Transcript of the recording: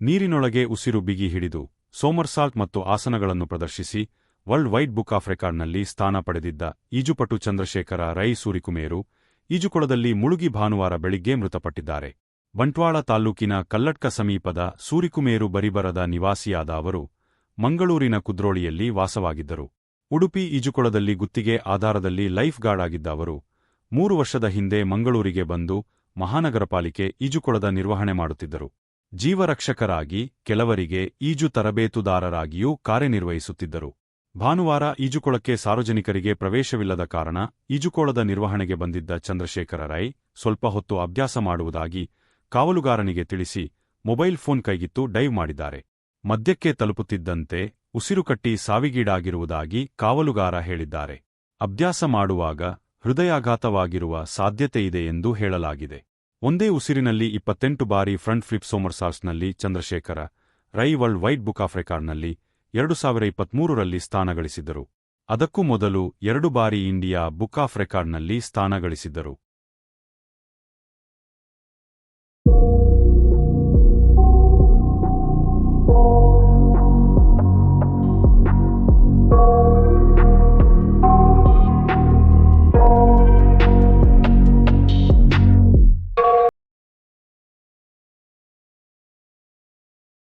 ನೀರಿನೊಳಗೆ ಉಸಿರು ಬಿಗಿ ಹಿಡಿದು ಸೋಮರ್ಸಾಲ್ಟ್ ಮತ್ತು ಆಸನಗಳನ್ನು ಪ್ರದರ್ಶಿಸಿ ವರ್ಲ್ಡ್ ವೈಡ್ ಬುಕ್ ಆಫ್ ರೆಕಾರ್ಡ್ನಲ್ಲಿ ಸ್ಥಾನ ಪಡೆದಿದ್ದ ಈಜುಪಟು ಚಂದ್ರಶೇಖರ ರೈ ಸೂರಿಕುಮೇರು ಈಜುಕೊಳದಲ್ಲಿ ಮುಳುಗಿ ಭಾನುವಾರ ಬೆಳಿಗ್ಗೆ ಮೃತಪಟ್ಟಿದ್ದಾರೆ. ಬಂಟ್ವಾಳ ತಾಲ್ಲೂಕಿನ ಕಲ್ಲಟ್ಕ ಸಮೀಪದ ಸೂರಿಕುಮೇರು ಬರಿಬರದ ನಿವಾಸಿಯಾದ ಅವರು ಮಂಗಳೂರಿನ ಕುದ್ರೋಳಿಯಲ್ಲಿ ವಾಸವಾಗಿದ್ದರು. ಉಡುಪಿ ಈಜುಕೊಳದಲ್ಲಿ ಗುತ್ತಿಗೆ ಆಧಾರದಲ್ಲಿ ಲೈಫ್ ಗಾರ್ಡ್ ಆಗಿದ್ದ ಅವರು ಮೂರು ವರ್ಷದ ಹಿಂದೆ ಮಂಗಳೂರಿಗೆ ಬಂದು ಮಹಾನಗರ ಪಾಲಿಕೆ ಈಜುಕೊಳದ ನಿರ್ವಹಣೆ ಮಾಡುತ್ತಿದ್ದರು. ಜೀವರಕ್ಷಕರಾಗಿ ಕೆಲವರಿಗೆ ಈಜು ತರಬೇತುದಾರರಾಗಿಯೂ ಕಾರ್ಯನಿರ್ವಹಿಸುತ್ತಿದ್ದರು. ಭಾನುವಾರ ಈಜುಕೊಳಕ್ಕೆ ಸಾರ್ವಜನಿಕರಿಗೆ ಪ್ರವೇಶವಿಲ್ಲದ ಕಾರಣ ಈಜುಕೊಳದ ನಿರ್ವಹಣೆಗೆ ಬಂದಿದ್ದ ಚಂದ್ರಶೇಖರ ರೈ ಸ್ವಲ್ಪ ಹೊತ್ತು ಅಭ್ಯಾಸ ಮಾಡುವುದಾಗಿ ಕಾವಲುಗಾರನಿಗೆ ತಿಳಿಸಿ ಮೊಬೈಲ್ ಫೋನ್ ಕೈಗಿತ್ತು ಡೈವ್ ಮಾಡಿದ್ದಾರೆ. ಮದ್ಯಕ್ಕೆ ತಲುಪುತ್ತಿದ್ದಂತೆ ಉಸಿರುಕಟ್ಟಿ ಸಾವಿಗೀಡಾಗಿರುವುದಾಗಿ ಕಾವಲುಗಾರ ಹೇಳಿದ್ದಾರೆ. ಅಭ್ಯಾಸ ಮಾಡುವಾಗ ಹೃದಯಾಘಾತವಾಗಿರುವ ಸಾಧ್ಯತೆಯಿದೆ ಎಂದು ಹೇಳಲಾಗಿದೆ. ಒಂದೇ ಉಸಿರಿನಲ್ಲಿ ಇಪ್ಪತ್ತೆಂಟು ಬಾರಿ front flip ಸೋಮರ್ಸಾಲ್ಸ್ನಲ್ಲಿ Chandrashekhara, Rai World Wide Book of ರೆಕಾರ್ಡ್ನಲ್ಲಿ ಎರಡು ಸಾವಿರ ಇಪ್ಪತ್ಮೂರರಲ್ಲಿ ಸ್ಥಾನ ಗಳಿಸಿದ್ದರು. ಅದಕ್ಕೂ ಮೊದಲು ಎರಡು ಬಾರಿ ಇಂಡಿಯಾ ಬುಕ್ ಆಫ್ ರೆಕಾರ್ಡ್ನಲ್ಲಿ ಸ್ಥಾನ ಗಳಿಸಿದ್ದರು.